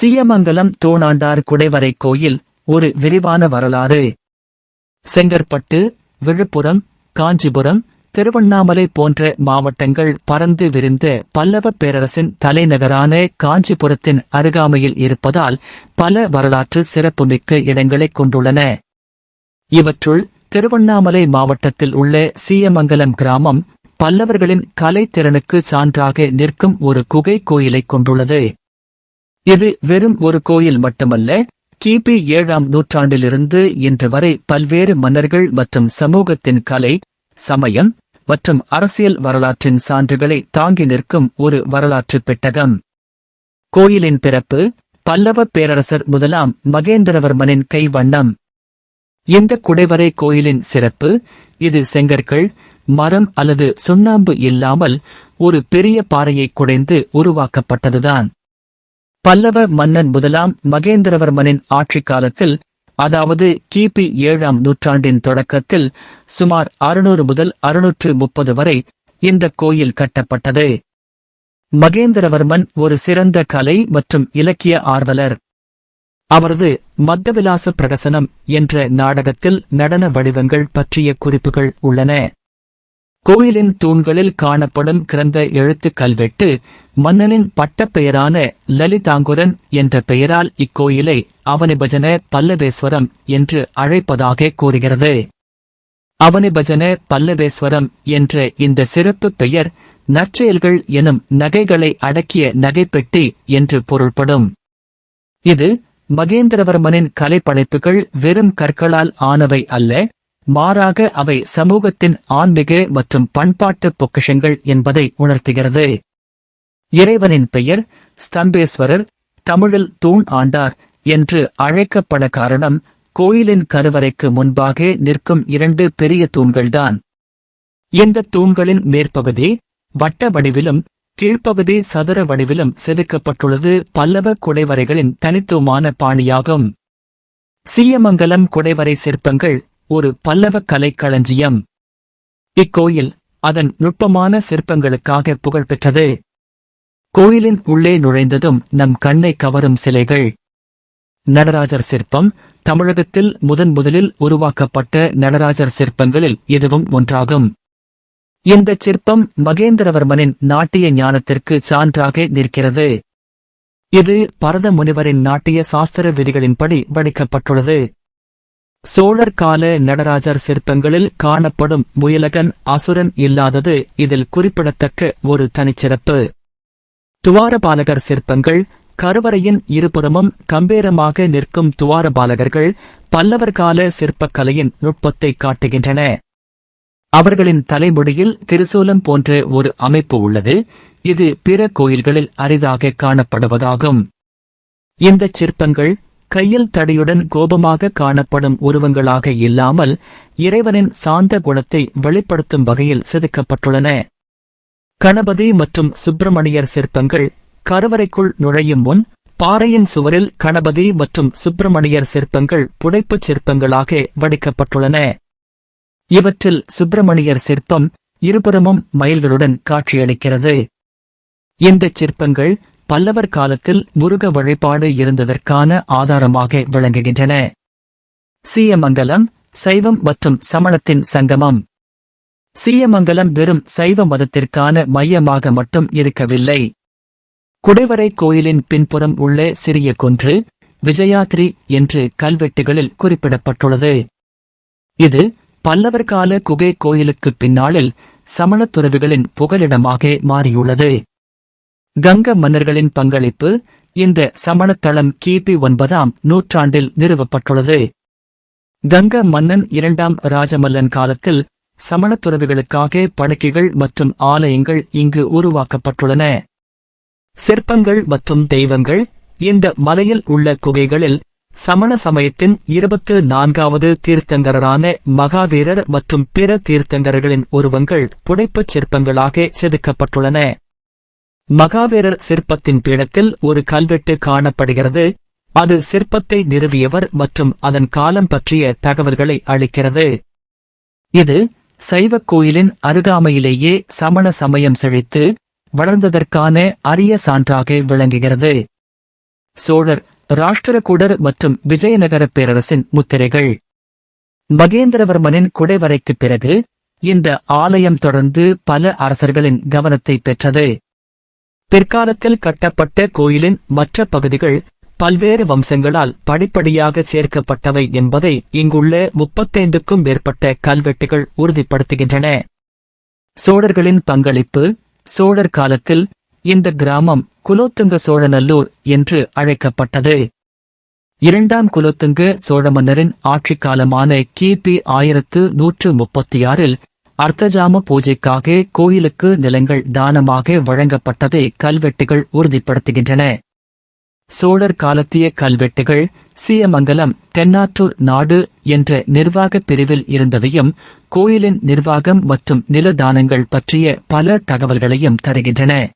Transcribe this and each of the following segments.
சீயமங்கலம் தோணாண்டார் குடைவரை கோயில் ஒரு விரிவான வரலாறு. செங்கற்பட்டு விழுப்புரம் காஞ்சிபுரம் திருவண்ணாமலை போன்ற மாவட்டங்கள் பறந்து விரிந்த பல்லவ பேரரசின் தலைநகரான காஞ்சிபுரத்தின் அருகாமையில் இருப்பதால் பல வரலாற்று சிறப்புமிக்க இடங்களைக் கொண்டுள்ளன. இவற்றுள் திருவண்ணாமலை மாவட்டத்தில் உள்ள சீயமங்கலம் கிராமம் பல்லவர்களின் கலைத்திறனுக்கு சான்றாக நிற்கும் ஒரு குகை கோயிலைக் கொண்டுள்ளது. இது வெறும் ஒரு கோயில் மட்டுமல்ல கிபி ஏழாம் நூற்றாண்டிலிருந்து இன்று வரை பல்வேறு மன்னர்கள் மற்றும் சமூகத்தின் கலை சமயம் மற்றும் அரசியல் வரலாற்றின் சான்றுகளை தாங்கி நிற்கும் ஒரு வரலாற்று பெட்டகம். கோயிலின் பிறப்பு பல்லவ பேரரசர் முதலாம் மகேந்திரவர்மனின் கைவண்ணம். இந்த குடைவரை கோயிலின் சிறப்பு இது செங்கற்கள் மரம் அல்லது சுண்ணாம்பு இல்லாமல் ஒரு பெரிய பாறையை குடைந்து உருவாக்கப்பட்டதுதான். பல்லவ மன்னன் முதலாம் மகேந்திரவர்மனின் ஆட்சிக் காலத்தில் அதாவது கிபி ஏழாம் நூற்றாண்டின் தொடக்கத்தில் சுமார் அறுநூறு முதல் அறுநூற்று முப்பது வரை இந்த கோயில் கட்டப்பட்டது. மகேந்திரவர்மன் ஒரு சிறந்த கலை மற்றும் இலக்கிய ஆர்வலர். அவரது மத்தவிலாச பிரகசனம் என்ற நாடகத்தில் நடன வடிவங்கள் பற்றிய குறிப்புகள் உள்ளன. கோயிலின் தூண்களில் காணப்படும் கிரந்த எழுத்து கல்வெட்டு மன்னனின் பட்டப்பெயரான லலிதாங்குரன் என்ற பெயரால் இக்கோயிலை அவனிபஜன பல்லவேஸ்வரம் என்று அழைப்பதாக கூறுகிறது. அவனிபஜன பல்லவேஸ்வரம் என்ற இந்த சிறப்பு பெயர் நற்செயல்கள் எனும் நகைகளை அடக்கிய நகைப்பெட்டி என்று பொருள்படும். இது மகேந்திரவர்மனின் கலைப்படைப்புகள் வெறும் கற்களால் ஆனவை அல்ல மாறாக அவை சமூகத்தின் ஆன்மீக மற்றும் பண்பாட்டு பொக்கிஷங்கள் என்பதை உணர்த்துகிறது. இறைவனின் பெயர் ஸ்தம்பேஸ்வரர் தமிழில் தூண் ஆண்டார் என்று அழைக்கப்பட காரணம் கோயிலின் கருவறைக்கு முன்பாக நிற்கும் இரண்டு பெரிய தூண்கள்தான். இந்த தூண்களின் மேற்பகுதி வட்ட வடிவிலும் கீழ்ப்பகுதி சதுர வடிவிலும் செதுக்கப்பட்டுள்ளது பல்லவ குடைவரைகளின் தனித்துவமான பாணியாகும். சீயமங்கலம் குடைவரை சிற்பங்கள் ஒரு பல்லவ கலைக்களஞ்சியம். இக்கோயில் அதன் நுட்பமான சிற்பங்களுக்காக புகழ்பெற்றது. கோயிலின் உள்ளே நுழைந்ததும் நம் கண்ணை கவரும் சிலைகள். நடராஜர் சிற்பம் தமிழகத்தில் முதன் முதலில் உருவாக்கப்பட்ட நடராஜர் சிற்பங்களில் இதுவும் ஒன்றாகும். இந்த சிற்பம் மகேந்திரவர்மனின் நாட்டிய ஞானத்திற்கு சான்றாக நிற்கிறது. இது பரத முனிவரின் நாட்டிய சாஸ்திர விதிகளின்படி வடிக்கப்பட்டுள்ளது. சோழர் கால நடராஜர் சிற்பங்களில் காணப்படும் முயலகன் அசுரன் இல்லாதது இதில் குறிப்பிடத்தக்க ஒரு தனிச்சிறப்பு. துவாரபாலகர் சிற்பங்கள் கருவறையின் இருபுறமும் கம்பீரமாக நிற்கும் துவாரபாலகர்கள் பல்லவர் கால சிற்பக்கலையின் நுட்பத்தை காட்டுகின்றன. அவர்களின் தலைமுடியில் திருசூலம் போன்ற ஒரு அமைப்பு உள்ளது. இது பிற கோயில்களில் அரிதாக காணப்படுவதாகும். இந்த சிற்பங்கள் கையில் தடையுடன் கோபமாக காணப்படும் உருவங்களாக இல்லாமல் இறைவனின் சாந்த குணத்தை வெளிப்படுத்தும் வகையில் செதுக்கப்பட்டுள்ளன. கணபதி மற்றும் சுப்பிரமணியர் சிற்பங்கள் கருவறைக்குள் நுழையும் முன் பாறையின் சுவரில் கணபதி மற்றும் சுப்பிரமணியர் சிற்பங்கள் புடைப்புச் சிற்பங்களாக வடிக்கப்பட்டுள்ளன. இவற்றில் சுப்பிரமணியர் சிற்பம் இருபுறமும் மயில்களுடன் காட்சியளிக்கிறது. இந்த சிற்பங்கள் பல்லவர் காலத்தில் முருக வழிபாடு இருந்ததற்கான ஆதாரமாக விளங்குகின்றன. சீயமங்கலம் சைவம் மற்றும் சமணத்தின் சங்கமம். சீயமங்கலம் வெறும் சைவ மதத்திற்கான மையமாக மட்டும் இருக்கவில்லை. குடைவரை கோயிலின் பின்புறம் உள்ள சிறிய குன்று விஜயாத்ரி என்று கல்வெட்டுகளில் குறிப்பிடப்பட்டுள்ளது. இது பல்லவர் கால குகை கோயிலுக்கு பின்னாளில் சமணத் துறவிகளின் புகலிடமாக மாறியுள்ளது. கங்க மன்னர்களின் பங்களிப்பு இந்த சமணத்தளம் கிபி ஒன்பதாம் நூற்றாண்டில் நிறுவப்பட்டுள்ளது. கங்க மன்னன் இரண்டாம் ராஜமல்லன் காலத்தில் சமணத் துறவிகளுக்காக படுக்கைகள் மற்றும் ஆலயங்கள் இங்கு உருவாக்கப்பட்டுள்ளன. சிற்பங்கள் மற்றும் தெய்வங்கள் இந்த மலையில் உள்ள குகைகளில் சமண சமயத்தின் இருபத்து நான்காவது தீர்த்தங்கரரான மகாவீரர் மற்றும் பிற தீர்த்தங்கரர்களின் உருவங்கள் புடைப்புச் சிற்பங்களாக செதுக்கப்பட்டுள்ளன. மகாவீரர் சிற்பத்தின் பீடத்தில் ஒரு கல்வெட்டு காணப்படுகிறது. அது சிற்பத்தை நிறுவியவர் மற்றும் அதன் காலம் பற்றிய தகவல்களை அளிக்கிறது. இது சைவக் கோயிலின் அருகாமையிலேயே சமண சமயம் செழித்து வளர்ந்ததற்கான அரிய சான்றாக விளங்குகிறது. சோழர் ராஷ்டிரகூடர் மற்றும் விஜயநகர பேரரசின் முத்திரைகள். மகேந்திரவர்மனின் குடைவரைக்குப் பிறகு இந்த ஆலயம் தொடர்ந்து பல அரசர்களின் கவனத்தை பெற்றது. பிற்காலத்தில் கட்டப்பட்ட கோயிலின் மற்ற பகுதிகள் பல்வேறு வம்சங்களால் படிப்படியாக சேர்க்கப்பட்டவை என்பதை இங்குள்ள முப்பத்தைந்துக்கும் மேற்பட்ட கல்வெட்டுகள் உறுதிப்படுத்துகின்றன. சோழர்களின் பங்களிப்பு சோழர் காலத்தில் இந்த கிராமம் குலோத்துங்க சோழநல்லூர் என்று அழைக்கப்பட்டது. இரண்டாம் குலோத்துங்க சோழ மன்னரின் ஆட்சிக் காலமான கிபி ஆயிரத்து நூற்று முப்பத்தி ஆறில் அர்த்தஜாம பூஜைக்காக கோயிலுக்கு நிலங்கள் தானமாக வழங்கப்பட்டதை கல்வெட்டுகள் உறுதிப்படுத்துகின்றன. சோழர் காலத்திய கல்வெட்டுகள் சீயமங்கலம் தென்னாற்றூர் நாடு என்ற நிர்வாகப் பிரிவில் இருந்ததையும் கோயிலின் நிர்வாகம் மற்றும் நிலதானங்கள் பற்றிய பல தகவல்களையும் தருகின்றன.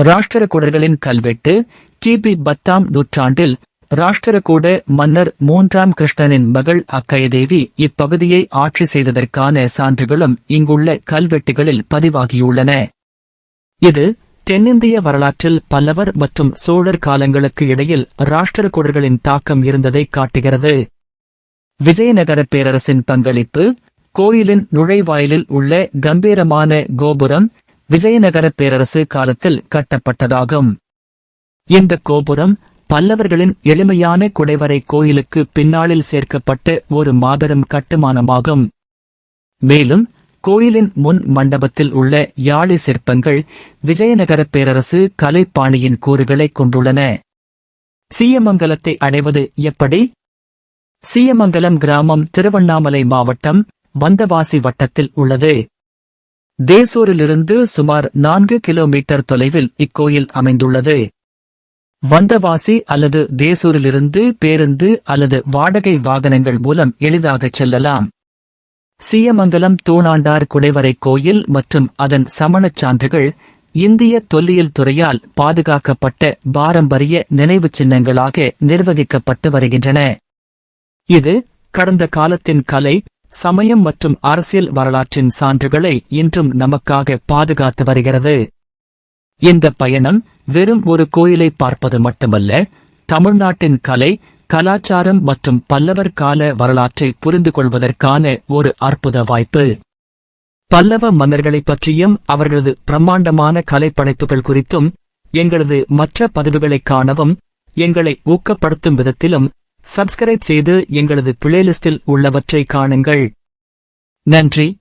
ராஷ்டிரகுடர்களின் கல்வெட்டு கிபி பத்தாம் நூற்றாண்டில் ராஷ்டிரகூட மன்னர் மூன்றாம் கிருஷ்ணனின் மகள் அக்கயதேவி இப்பகுதியை ஆட்சி செய்ததற்கான சான்றுகளும் இங்குள்ள கல்வெட்டுகளில் பதிவாகியுள்ளன. இது தென்னிந்திய வரலாற்றில் பல்லவர் மற்றும் சோழர் காலங்களுக்கு இடையில் ராஷ்டிரகூடர்களின் தாக்கம் இருந்ததை காட்டுகிறது. விஜயநகர பேரரசின் பங்களிப்பு கோயிலின் நுழைவாயிலில் உள்ள கம்பீரமான கோபுரம் விஜயநகர பேரரசு காலத்தில் கட்டப்பட்டதாகும். இந்த கோபுரம் பல்லவர்களின் எளிமையான குடைவரை கோயிலுக்கு பின்னாளில் சேர்க்கப்பட்ட ஒரு மாபெரும் கட்டுமானமாகும். மேலும் கோயிலின் முன் மண்டபத்தில் உள்ள யாழி சிற்பங்கள் விஜயநகர பேரரசு கலைப்பாணியின் கூறுகளை கொண்டுள்ளன. சீயமங்கலத்தை அடைவது எப்படி? சீயமங்கலம் கிராமம் திருவண்ணாமலை மாவட்டம் வந்தவாசி வட்டத்தில் உள்ளது. தேசூரிலிருந்து சுமார் நான்கு கிலோமீட்டர் தொலைவில் இக்கோயில் அமைந்துள்ளது. வந்தவாசி அல்லது தேசூரிலிருந்து பேருந்து அல்லது வாடகை வாகனங்கள் மூலம் எளிதாகச் செல்லலாம். சீயமங்கலம் தூணாண்டார் குடைவரை கோயில் மற்றும் அதன் சமணச் சான்றுகள் இந்திய தொல்லியல் துறையால் பாதுகாக்கப்பட்ட பாரம்பரிய நினைவுச் சின்னங்களாக நிர்வகிக்கப்பட்டு வருகின்றன. இது கடந்த காலத்தின் கலை சமயம் மற்றும் அரசியல் வரலாற்றின் சான்றுகளை இன்றும் நமக்காக பாதுகாத்து வருகிறது. இந்த பயணம் வெறும் ஒரு கோயிலை பார்ப்பது மட்டுமல்ல தமிழ்நாட்டின் கலை கலாச்சாரம் மற்றும் பல்லவர் கால வரலாற்றை புரிந்து கொள்வதற்கான ஒரு அற்புத வாய்ப்பு. பல்லவ மன்னர்களைப் பற்றியும் அவர்களது பிரம்மாண்டமான கலைப்படைப்புகள் குறித்தும் எங்களது மற்ற பதிவுகளைக் காணவும் எங்களை ஊக்கப்படுத்தும் விதத்திலும் சப்ஸ்கிரைப் செய்து எங்களது பிளேலிஸ்டில் உள்ளவற்றை காணுங்கள். நன்றி.